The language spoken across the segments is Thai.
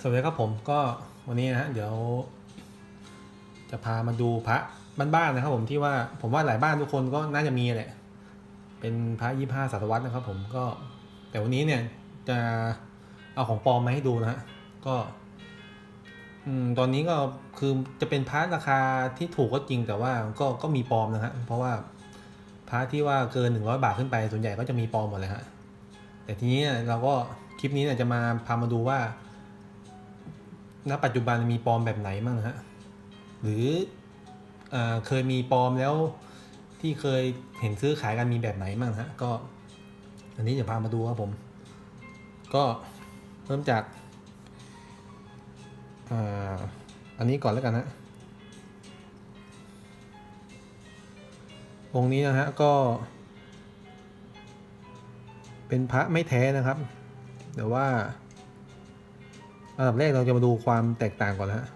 สวัสดีครับผมก็วันนี้นะฮะเดี๋ยว จะพามาดูพระบ้านๆนะครับ ผมที่ว่าผมว่าหลายบ้านทุกคนก็น่าจะมีแหละเป็นพระยี่ห้าศตวรรษนะครับ ผมก็ แต่วันนี้เนี่ยจะเอาของปลอมมาให้ดูนะฮะก็ อืมตอนนี้ก็คือจะเป็นพระราคาที่ถูกก็จริงแต่ว่าก็ก็มีปลอมนะฮะเพราะว่าพระที่ว่าเกินหนึ่งร้อยบาทขึ้นไปส่วนใหญ่ก็จะมีปลอมหมดเลยฮะแต่ทีนี้เนี่ยเราก็คลิปนี้เนี่ยจะมาพามาดูว่า ณปัจจุบันมีปลอมแบบไหนบ้างฮะ หรือเอเคยมีปลอมแล้วที่เคยเห็นซื้อขายกันมีแบบไหนบ้างฮะ ก็ อันนี้จะพามาดูครับผม ก็เริ่มจากอันนี้ก่อนแล้วกันฮะองค์นี้นะฮะก็ เป็นพระไม่แท้นะครับ แต่ว่า อันดับแรกเราจะมาดูความแตกต่างก่อนนะฮะ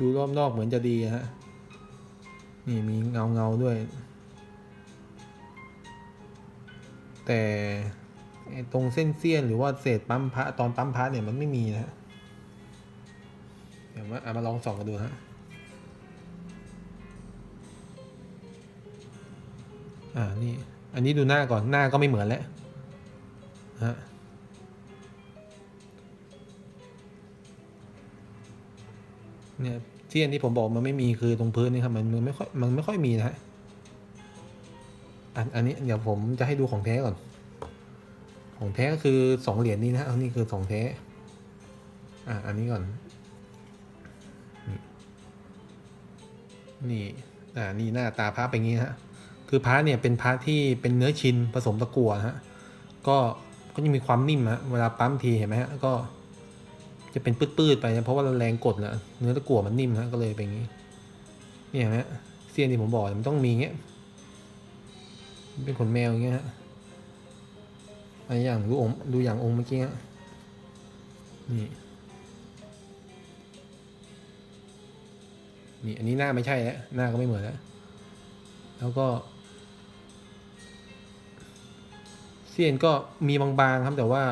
ดูรอบนอกเหมือนจะดีฮะ นี่มีเงาเงาด้วย แต่ตรงเส้นเสี้ยนหรือว่าเศษปั๊มพระตอนปั๊มพระเนี่ยมันไม่มีนะฮะ เดี๋ยวมาเอามาลองส่องกันดูฮะอ่า นี่ อันนี้ดูหน้าก่อน หน้าก็ไม่เหมือนแล้วฮะ เนี่ยที่อันที่ผมบอกมันไม่มีคือตรงพื้นนี่ครับมันมันไม่ค่อยมันไม่ค่อยมีนะฮะอันอันนี้เดี๋ยวผมจะให้ดูของแท้ก่อน ของแท้ก็คือสองเหรียญนี้นะฮะอันนี้คือของแท้อะอันนี้ก่อนนี่อ่านี่หน้าตาพระเป็นงี้ฮะคือพระเนี่ยเป็นพระที่เป็นเนื้อชินผสมตะกั่วฮะก็ก็จะมีความนิ่มฮะเวลาปั๊มทีเห็นไหมฮะก็ จะเป็นปื้ดๆไปนะเพราะว่าเราแรงกดนะเนื้อตะกั่วมันนิ่มนะก็เลยเป็นอย่างนี้เนี่ยนะเสี้ยนที่ผมบอกมันต้องมีเงี้ยเป็นขนแมวอย่างเงี้ยฮะอันอย่างดูองค์ดูอย่างองค์เมื่อกี้ฮะนี่นี่อันนี้หน้าไม่ใช่แล้วหน้าก็ไม่เหมือนแล้วแล้วก็ เสี้ยนก็มีบางๆครับแต่ว่า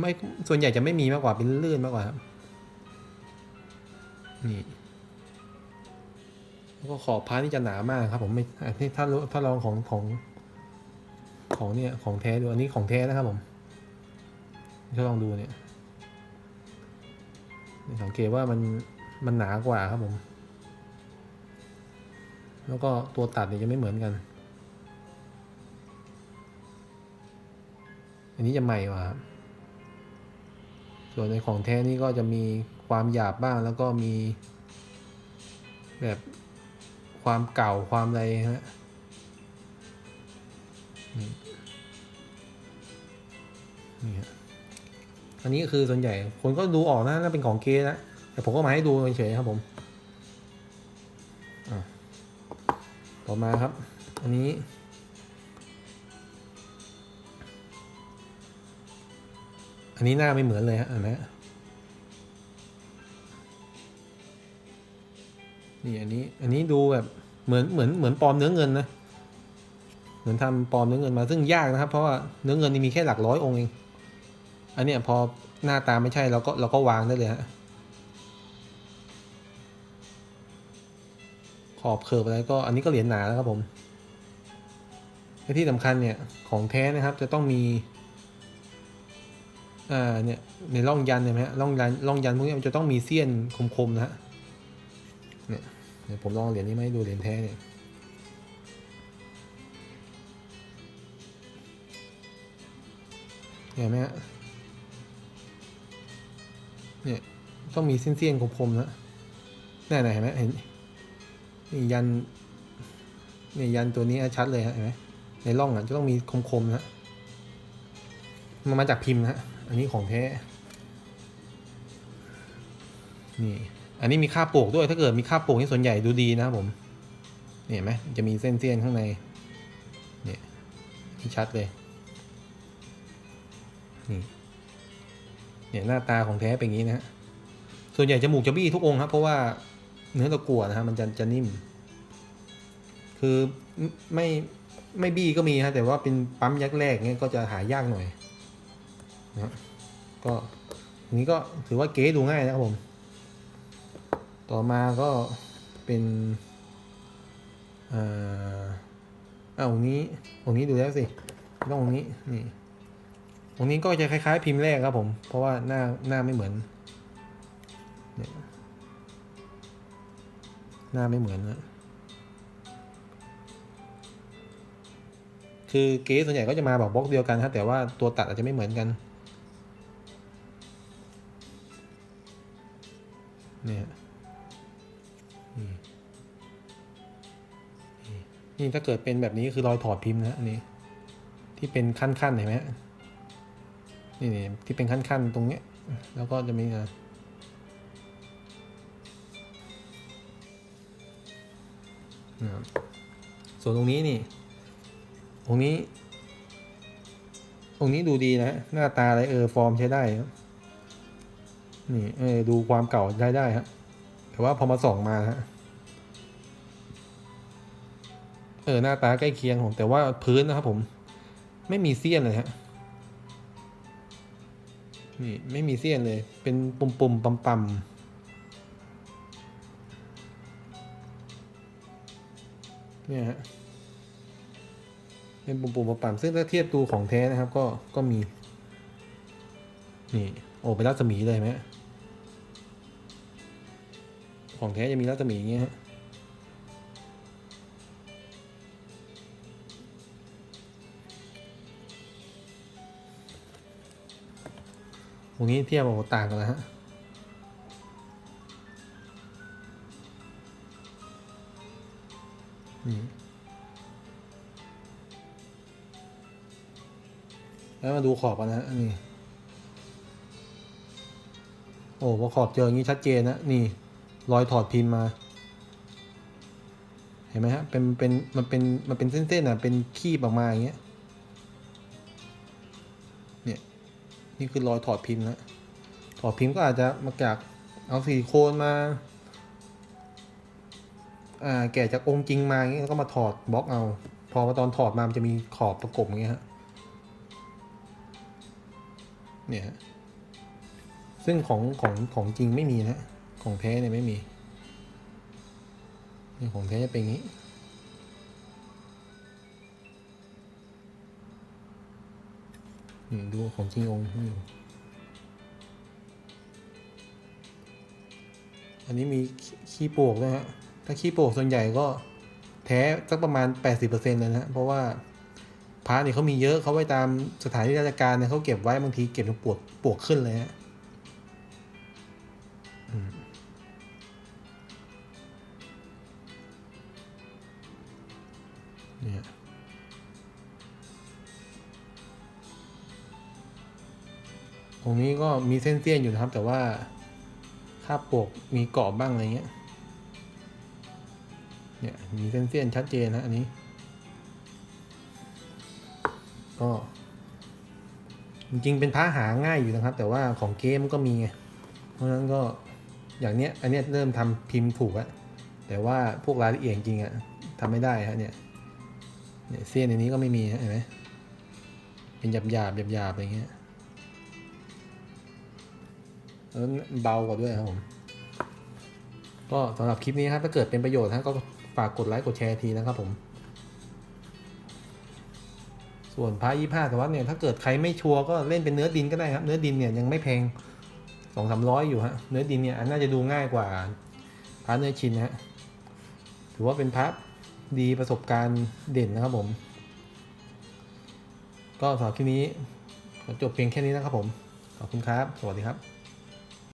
ไม่ส่วนใหญ่จะไม่มีมากกว่าเป็นลื่นมากกว่าครับนี่แล้วก็ขอบพานี่จะหนามากครับ ผมไม่อันนี้ถ้าถ้าลองของของ ของเนี่ยของแท้ดูอันนี้ของแท้นะครับผมถ้าลองดูเนี่ยสังเกตว่ามันมันหนากว่าครับผม แล้วก็ตัวตัดเนี่ยจะไม่เหมือนกัน อันนี้จะใหม่กว่าครับ ส่วนในของแท้นี่ก็จะมีความหยาบบ้างแล้วก็มี แบบความเก่าความอะไรฮะนี่ฮะอันนี้คือส่วนใหญ่คนก็ดูออกนะน่าเป็นของเก๊นะแต่ผมก็มาให้ดูเฉยๆครับผมต่อมาครับ อันนี้ อันนี้หน้าไม่เหมือนเลยฮะเห็นไหมนี่อันนี้อันนี้ดูแบบเหมือนเหมือนเหมือนปลอมเนื้อเงินนะเหมือนทำปลอมเนื้อเงินมาซึ่งยากนะครับ เพราะว่าเนื้อเงินนี่มีแค่หลักร้อยองค์เอง อันเนี้ยพอหน้าตาไม่ใช่เราก็เราก็วางได้เลยฮะขอบเคิร์ฟอะไรก็อันนี้ก็เหรียญหนาแล้วครับผมและที่สำคัญเนี่ยของแท้นะครับจะต้องมี อ่าเนี่ยในร่องยันเห็นไหมฮะร่องยันร่องยันพวกนี้มันจะต้องมีเสี้ยนคมๆนะฮะเนี่ยเดี๋ยวผมลองเหรียญนี้มาให้ดูเหรียญแท้เนี่ยเห็นไหมฮะเนี่ยต้องมีเส้นๆคมๆนะนี่ไหนเห็นไหมเห็นนี่ยันเนี่ยยันตัวนี้ชัดเลยฮะเห็นไหมในร่องอะจะต้องมีคมๆนะมันมาจากพิมพ์นะฮะ อันนี้ของแท้ นี่ อันนี้มีค่าโปกด้วย ถ้าเกิดมีค่าโปกนี่ส่วนใหญ่ดูดีนะครับผมเนี่ยเห็นไหมจะมีเส้นเส้นข้างใน เนี่ยที่ชัดเลย นี่ เนี่ยหน้าตาของแท้เป็นอย่างนี้นะฮะ ส่วนใหญ่จมูกจะบี้ทุกองค์ครับ เพราะว่าเนื้อตะกั่วนะฮะมันจะจะนิ่ม คือไม่ไม่บี้ก็มีฮะแต่ว่าเป็นปั๊มยักษ์แรกเนี่ยก็จะหายากหน่อย นะก็นี้ก็ถือว่าเก๋ดูง่ายนะครับผม ต่อมาก็เป็นอ่าอ่าองนี้องนี้ดูแล้วสิต้ององนี้นี่องนี้ก็จะคล้ายๆ พิมพ์แรกครับผม เพราะว่าหน้าหน้าไม่เหมือนเนี่ยหน้าไม่เหมือนนะคือเก๊ส่วนใหญ่ก็จะมาแบบบล็อกเดียวกันครับแต่ว่าตัวตัดอาจจะไม่เหมือนกัน เนี่ยนี่นี่ถ้าเกิดเป็นแบบนี้คือรอยถอดพิมพ์นะอันนี้ ที่เป็นขั้นๆเห็นไหมฮะนี่นี่ที่เป็นขั้นๆตรงเนี้ย แล้วก็จะมีอะนะส่วนตรงนี้นี่ ตรงนี้ ตรงนี้ดูดีนะ หน้าตาอะไรเออฟอร์มใช้ได้ครับ นี่เอดูความเก่าได้ได้ฮะแต่ว่าพอมาส่องมาฮะเออหน้าตาใกล้เคียงผมแต่ว่าพื้นนะครับผม ไม่มีเสี้ยนเลยฮะนี่ไม่มีเสี้ยนเลย เป็นปุ่มปุ่มปั๊มปั๊มเนี่ยฮะเป็นปุ่มปุ่มปั๊มปั๊มซึ่งถ้าเทียบดูของแท้นะครับ ก็ก็มี นี่ โอ้เป็นรัศมีเลยไหม ของแท้จะมีรัศมีอย่างเงี้ยฮะตรงนี้เทียบโอ้ต่างกันแล้วฮะนี่แล้วมาดูขอบกันนะฮะนี่ โอ้พอขอบเจออย่างนี้ชัดเจนนะ นี่ รอยถอดพิมพ์มา เห็นไหมฮะ เป็น เป็น มันเป็น มันเป็นเส้นๆอะ เป็นคีบออกมาอย่างเงี้ย เนี่ย นี่คือรอยถอดพิมพ์นะถอดพิมพ์ก็อาจจะมาจากเอาซิลิโคนมา อ่า แกะจากองค์จริงมาอย่างเงี้ยแล้วก็มาถอดบล็อกเอา พอมาตอนถอดมา มันจะมีขอบประกบอย่างเงี้ยฮะ เนี่ย ซึ่งของของของจริงไม่มีนะ ของแท้เนี่ยไม่มีนี่ของแท้จะเป็นอย่างนี้ นี่ดูของจริงองค์นี่อันนี้มีขี้โปกนะฮะ ถ้าขี้โปกส่วนใหญ่ก็แท้สักประมาณ 80%เลยนะฮะเพราะว่าพระเนี่ยเขามีเยอะเขาไว้ตามสถานที่ราชการเนี่ยเขาเก็บไว้บางทีเก็บจนปวกปวกขึ้นเลยฮะ นี่ยตรงนี้ก็มีเส้นเสี้ยนอยู่นะครับ แต่ว่าค่าบปกมีเกาะบ้างอะไรเงี้ย เนี่ยมีเส้นเสี้ยนชัดเจนนะอันนี้ ก็ จริงๆเป็นพระหาง่ายอยู่นะครับ แต่ว่าของเกมก็มีไงเพราะฉะนั้นก็อย่างเนี้ย อันเนี้ยเริ่มทำพิมพ์ถูกอะแต่ว่าพวกรายละเอียดจริงอะทำไม่ได้ฮะเนี่ย เนี่ยเสี้ยนในนี้ก็ไม่มีเห็นไหมเป็นหยาบหยาบหยาบหยาบอะไรเงี้ยแล้วเบากว่าด้วยครับผมก็สำหรับคลิปนี้ครับถ้าเกิดเป็นประโยชน์นะก็ฝากกดไลค์กดแชร์ทีนะครับผม ส่วนพระยี่ห้าแต่ว่าเนี่ยถ้าเกิดใครไม่ชัวร์ก็เล่นเป็นเนื้อดินก็ได้ครับ เนื้อดินเนี่ยยังไม่แพงสองสามร้อยอยู่ฮะเนื้อดินเนี่ยน่าจะดูง่ายกว่าพระเนื้อชินนะฮะถือว่าเป็นพระ ดีประสบการณ์เด่นนะครับผม ก็สำหรับคลิปนี้ขอจบเพียงแค่นี้นะครับผม ขอบคุณครับ สวัสดีครับ